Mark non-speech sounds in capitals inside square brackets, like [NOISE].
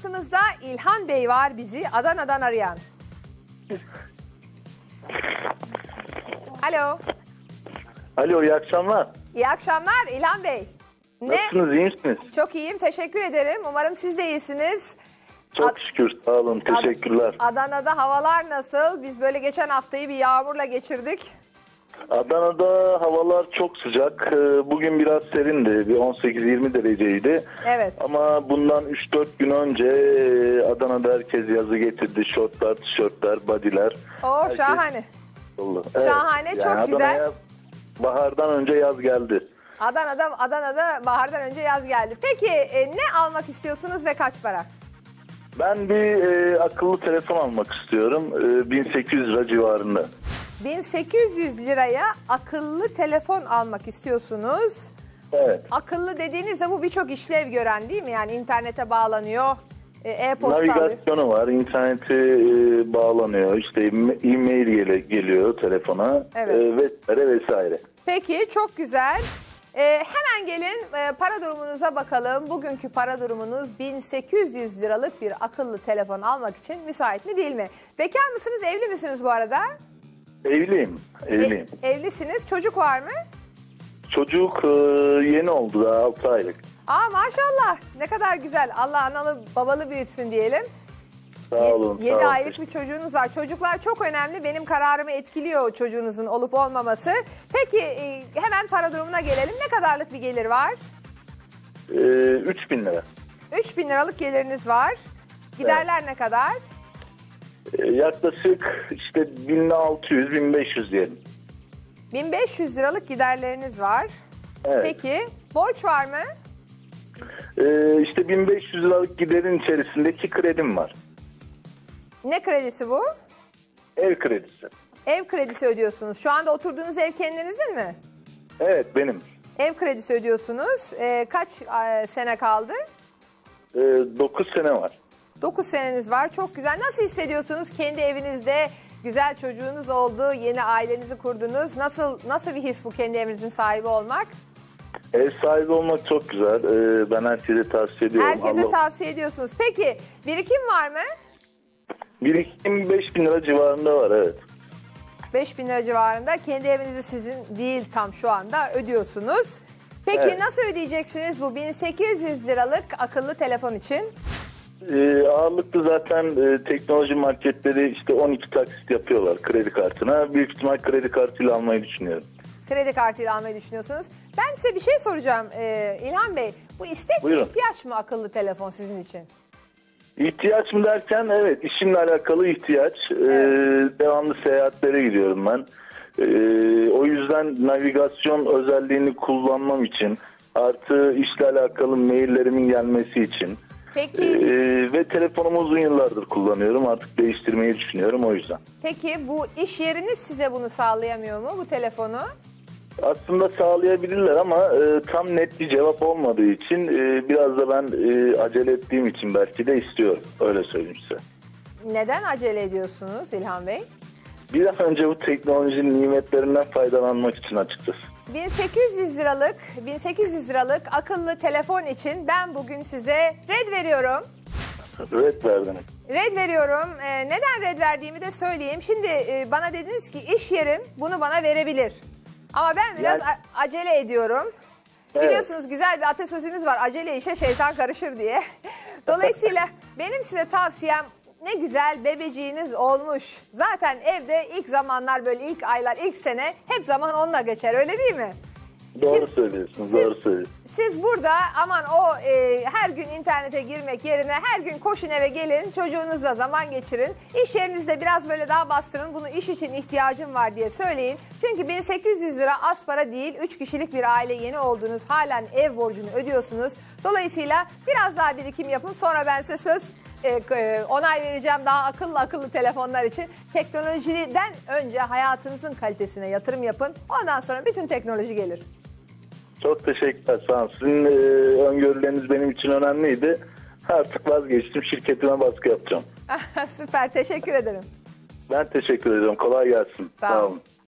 hattımızda İlhan Bey var bizi Adana'dan arayan. Alo. Alo iyi akşamlar. İyi akşamlar İlhan Bey. Ne? Nasılsınız iyi misiniz? Çok iyiyim. Teşekkür ederim. Umarım siz de iyisiniz. Çok Ad- şükür sağ olun teşekkürler. Adana'da havalar nasıl? Biz böyle geçen haftayı bir yağmurla geçirdik. Adana'da havalar çok sıcak. Ee, Bugün biraz serindi. Bir 18-20 dereceydi. Evet. Ama bundan 3-4 gün önce e, Adana'da herkes yazı getirdi. Şortlar, tişörtler, bodyler. Oo Herkes şahane. oldu. Şahane, çok Adana'ya güzel. Bahardan önce yaz geldi. Adana'da Adana'da bahardan önce yaz geldi. Peki e, ne almak istiyorsunuz ve kaç para? Ben bir e, akıllı telefon almak istiyorum. E, 1800 lira civarında. 1800 liraya akıllı telefon almak istiyorsunuz. Evet. Akıllı dediğinizde bu birçok işlev gören değil mi? Yani internete bağlanıyor, e, e-posta. Navigasyonu var, internete e, bağlanıyor, işte e-mail gele- geliyor telefona Evet. e, vesaire vesaire. Peki çok güzel. Ee, hemen gelin e, para durumunuza bakalım. Bugünkü para durumunuz 1800 liralık bir akıllı telefon almak için müsait mi değil mi? Bekar mısınız, evli misiniz bu arada? Evliyim, evliyim. E- evlisiniz. Çocuk var mı? Çocuk e, yeni oldu daha 6 aylık. Aa maşallah. Ne kadar güzel. Allah analı babalı büyütsün diyelim. Sağ olun. Yedi sağ olun. aylık bir çocuğunuz var. Çocuklar çok önemli. Benim kararımı etkiliyor çocuğunuzun olup olmaması. Peki e, hemen para durumuna gelelim. Ne kadarlık bir gelir var? E, 3000 lira. 3000 liralık geliriniz var. Giderler ne kadar? E, yaklaşık işte 1600-1500 diyelim. 1500 liralık giderleriniz var. Evet. Peki borç var mı? E, işte 1500 liralık giderin içerisindeki kredim var. Ne kredisi bu? Ev kredisi. Ev kredisi ödüyorsunuz. Şu anda oturduğunuz ev kendinizin mi? Evet benim. Ev kredisi ödüyorsunuz. Ee, kaç e, sene kaldı? E, 9 sene var. 9 seneniz var. Çok güzel. Nasıl hissediyorsunuz kendi evinizde? Güzel çocuğunuz oldu, yeni ailenizi kurdunuz. Nasıl nasıl bir his bu kendi evinizin sahibi olmak? Ev sahibi olmak çok güzel. E, ben herkese tavsiye ediyorum. Herkese Allah- tavsiye ediyorsunuz. Peki birikim var mı? Birikim 5000 lira civarında var evet. 5000 lira civarında. Kendi evinizi sizin değil tam şu anda ödüyorsunuz. Peki Evet. nasıl ödeyeceksiniz bu 1800 liralık akıllı telefon için? Ee, ağırlıklı zaten e, teknoloji marketleri işte 12 taksit yapıyorlar kredi kartına. Büyük ihtimal kredi kartıyla almayı düşünüyorum. Kredi kartıyla almayı düşünüyorsunuz. Ben size bir şey soracağım ee, İlhan Bey. Bu istek mi Buyurun. ihtiyaç mı akıllı telefon sizin için? İhtiyaç mı derken evet işimle alakalı ihtiyaç. Ee, devamlı seyahatlere gidiyorum ben. Ee, o yüzden navigasyon özelliğini kullanmam için artı işle alakalı maillerimin gelmesi için Peki ee, ve telefonumu uzun yıllardır kullanıyorum artık değiştirmeyi düşünüyorum o yüzden. peki bu iş yeriniz size bunu sağlayamıyor mu bu telefonu? Aslında sağlayabilirler ama e, tam net bir cevap olmadığı için e, biraz da ben e, acele ettiğim için belki de istiyorum. Öyle söyleyeyim size. Neden acele ediyorsunuz İlhan Bey? Bir an önce bu teknolojinin nimetlerinden faydalanmak için açıkçası. 1800 liralık 1800 liralık akıllı telefon için ben bugün size red veriyorum. Red verdiniz. Red veriyorum. Ee, neden red verdiğimi de söyleyeyim. Şimdi e, bana dediniz ki iş yerim bunu bana verebilir. Ama ben biraz Yani- a- acele ediyorum. Evet. Biliyorsunuz güzel bir atasözümüz var. Acele işe şeytan karışır diye. [LAUGHS] Dolayısıyla benim size tavsiyem ne güzel bebeciğiniz olmuş. Zaten evde ilk zamanlar böyle ilk aylar, ilk sene hep zaman onunla geçer öyle değil mi? Doğru söylüyorsunuz, doğru söylüyorsunuz. Siz burada aman o e, her gün internete girmek yerine her gün koşun eve gelin çocuğunuzla zaman geçirin. İş yerinizde biraz böyle daha bastırın bunu iş için ihtiyacım var diye söyleyin. Çünkü 1800 lira az para değil 3 kişilik bir aile yeni oldunuz halen ev borcunu ödüyorsunuz. Dolayısıyla biraz daha birikim yapın sonra ben size söz e, e, onay vereceğim daha akıllı akıllı telefonlar için. Teknolojiden önce hayatınızın kalitesine yatırım yapın ondan sonra bütün teknoloji gelir. Çok teşekkürler sağ olun. Sizin e, öngörüleriniz benim için önemliydi. Artık vazgeçtim. Şirketime baskı yapacağım. [LAUGHS] Süper teşekkür ederim. Ben teşekkür ederim. Kolay gelsin. Sağ olun.